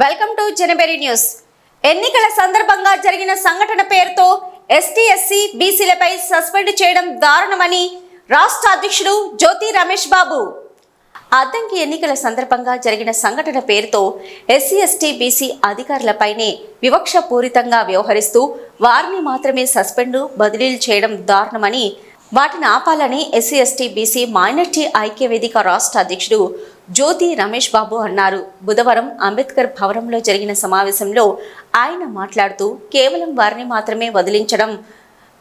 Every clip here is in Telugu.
Welcome to జనబెరి news. ఎన్నికల సందర్భంగా జరిగిన సంఘటన పేరుతో ఎస్టీ ఎస్సీ బీసీలపై సస్పెండ్ చేయడం దారుణమని రాష్ట్ర అధ్యక్షుడు జ్యోతి రమేష్ బాబు. అద్దంకి ఎన్నికల సందర్భంగా జరిగిన సంఘటన పేరుతో ఎస్సీ ఎస్టీ బీసీ అధికారులపైనే వివక్షపూరితంగా వ్యవహరిస్తూ వారిని మాత్రమే సస్పెండ్ బదిలీలు చేయడం దారుణమని వాటిని ఆపాలని ఎస్సీ ఎస్టీ బీసీ మైనార్టీ ఐక్య వేదిక రాష్ట్ర అధ్యక్షుడు జ్యోతి రమేష్ బాబు అన్నారు. బుధవారం అంబేద్కర్ భవనంలో జరిగిన సమావేశంలో ఆయన మాట్లాడుతూ కేవలం వారిని మాత్రమే వదిలించడం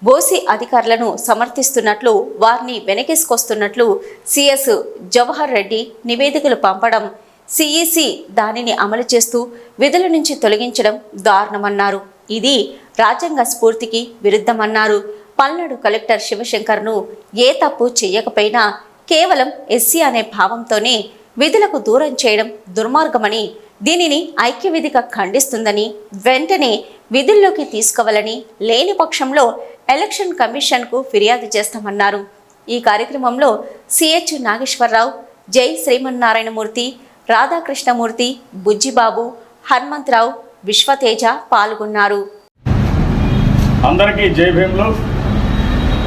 బోసి అధికారులను సమర్థిస్తున్నట్లు వారిని వెనకేసుకొస్తున్నట్లు సిఎస్ జవహర్ రెడ్డి నివేదికలు పంపడం సిఈసి దానిని అమలు చేస్తూ విధుల నుంచి తొలగించడం దారుణమన్నారు. ఇది రాజ్యాంగ స్ఫూర్తికి విరుద్ధమన్నారు. పల్నాడు కలెక్టర్ శివశంకర్ను ఏ తప్పు చేయకపోయినా కేవలం ఎస్సీ అనే భావంతోనే విధులకు దూరం చేయడం దుర్మార్గమని దీనిని ఐక్యవేదిక ఖండిస్తుందని వెంటనే విధుల్లోకి తీసుకోవాలని లేని పక్షంలో ఎలక్షన్ కమిషన్కు ఫిర్యాదు చేస్తామన్నారు. ఈ కార్యక్రమంలో సిహెచ్ నాగేశ్వరరావు జై శ్రీమన్నారాయణమూర్తి రాధాకృష్ణమూర్తి బుజ్జిబాబు హనుమంతరావు విశ్వతేజ పాల్గొన్నారు. అందరికీ జై భీములు.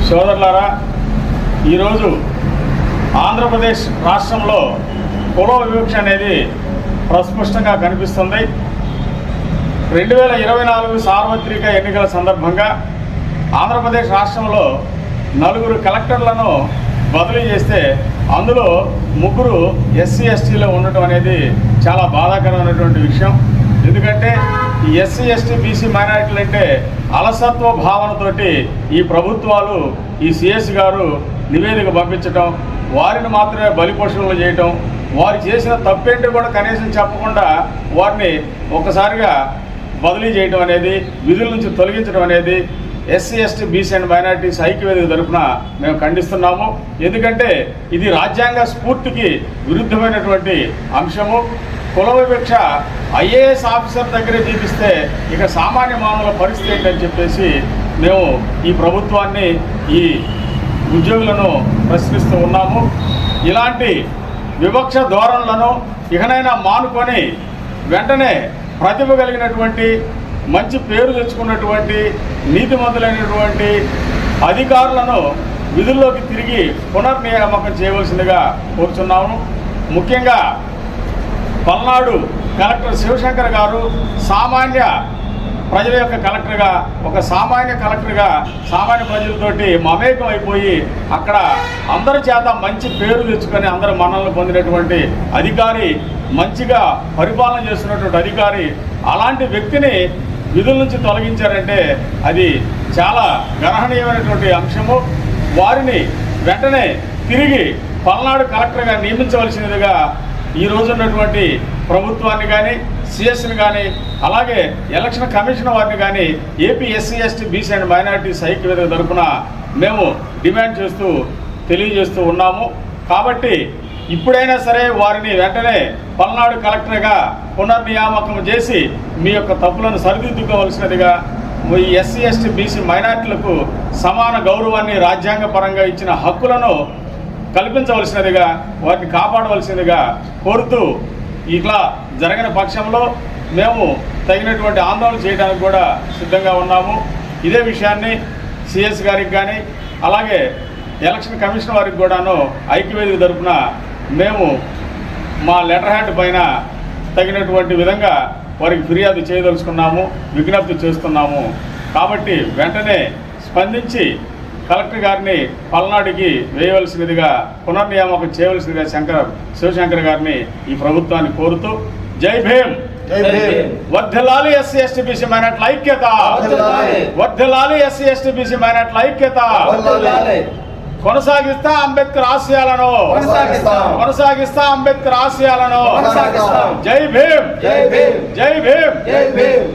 సోదరులారా ఈరోజు ఆంధ్రప్రదేశ్ రాష్ట్రంలో కుల వివక్ష అనేది ప్రస్ఫుష్టంగా కనిపిస్తుంది. రెండు వేల ఇరవై నాలుగు సార్వత్రిక ఎన్నికల సందర్భంగా ఆంధ్రప్రదేశ్ రాష్ట్రంలో నలుగురు కలెక్టర్లను బదిలీ చేస్తే అందులో ముగ్గురు ఎస్సీ ఎస్టీలో ఉండటం అనేది చాలా బాధాకరమైనటువంటి విషయం. ఎందుకంటే ఈ ఎస్సీ ఎస్టీ బీసీ మైనారిటీలు అంటే అలసత్వ భావనతోటి ఈ ప్రభుత్వాలు ఈ సిఎస్ గారు నివేదిక పంపించటం వారిని మాత్రమే బలిపోషణలు చేయటం వారు చేసిన తప్పేంటి కూడా కనీసం చెప్పకుండా వారిని ఒక్కసారిగా బదిలీ చేయడం అనేది విధుల నుంచి తొలగించడం అనేది SC ST BC and minorities ఐక్యవేదిక తరఫున మేము ఖండిస్తున్నాము. ఎందుకంటే ఇది రాజ్యాంగ స్ఫూర్తికి విరుద్ధమైనటువంటి అంశము. కుల వివక్ష ఐఏఎస్ ఆఫీసర్ దగ్గరే చూపిస్తే ఇక సామాన్య మానవుల పరిస్థితి ఏంటని చెప్పేసి మేము ఈ ప్రభుత్వాన్ని ఈ ఉద్యోగులను ప్రశ్నిస్తూ ఉన్నాము. ఇలాంటి వివక్ష ధోరణులను ఇకనైనా మానుకొని వెంటనే ప్రతిభ కలిగినటువంటి మంచి పేరు తెచ్చుకున్నటువంటి నీతిమంతులైనటువంటి అధికారులను విధుల్లోకి తిరిగి పునర్నియామకం చేయవలసిందిగా కోరుచున్నాము. ముఖ్యంగా పల్నాడు కలెక్టర్ శివశంకర్ గారు సామాన్య ప్రజల యొక్క కలెక్టర్గా ఒక సామాన్య కలెక్టర్గా సామాన్య ప్రజలతోటి మమేకం అయిపోయి అక్కడ అందరి చేత మంచి పేరు తెచ్చుకొని అందరి మన్నలను పొందినటువంటి అధికారి మంచిగా పరిపాలన చేస్తున్నటువంటి అధికారి అలాంటి వ్యక్తిని విధుల నుంచి తొలగించారంటే అది చాలా గ్రహణీయమైనటువంటి అంశము. వారిని వెంటనే తిరిగి పల్నాడు కలెక్టర్గా నియమించవలసినదిగా ఈ ఉన్నటువంటి ప్రభుత్వాన్ని కానీ సిఎస్ని కానీ అలాగే ఎలక్షన్ కమిషన్ వారిని కానీ AP SC ST BC and minorities ఐక్యవేదిక తరఫున మేము డిమాండ్ చేస్తూ తెలియజేస్తూ ఉన్నాము. కాబట్టి ఇప్పుడైనా సరే వారిని వెంటనే పల్నాడు కలెక్టర్గా పునర్నియామకం చేసి మీ యొక్క తప్పులను సరిదిద్దుకోవలసినదిగా ఈ ఎస్సీ ఎస్టీ బీసీ మైనార్టీలకు సమాన గౌరవాన్ని రాజ్యాంగపరంగా ఇచ్చిన హక్కులను కల్పించవలసినదిగా వాటిని కాపాడవలసిందిగా కోరుతూ ఇట్లా జరగని పక్షంలో మేము తగినటువంటి ఆందోళన చేయడానికి కూడా సిద్ధంగా ఉన్నాము. ఇదే విషయాన్ని సిఎస్ గారికి కానీ అలాగే ఎలక్షన్ కమిషన్ వారికి కూడాను ఐక్యవేదిక తరఫున మేము మా లెటర్ హ్యాండ్ పైన తగినటువంటి విధంగా వారికి ఫిర్యాదు చేయదలుచుకున్నాము విజ్ఞప్తి చేస్తున్నాము. కాబట్టి వెంటనే స్పందించి కలెక్టర్ గారిని పల్నాడుకి వేయవలసినదిగా పునర్నియామకం చేయవలసిందిగా శంకర్ శివశంకర్ గారిని ఈ ప్రభుత్వాన్ని కోరుతూ జై భీమ్ జై భీమ్. వర్ధిల్లాలి ఎస్సీ ఎస్టీ బీసీ మైనార్టీల ఐక్యత. వర్ధిల్లాలి ఎస్సీ ఎస్టీ బీసీ మైనార్టీల ఐక్యత. కొనసాగిస్తా అంబేద్కర్ ఆశయాలను కొనసాగిస్తాం. కొనసాగిస్తా అంబేద్కర్ ఆశయాలను కొనసాగిస్తాం. జై భీమ్ జై భీమ్. జై భీమ్ జై భీమ్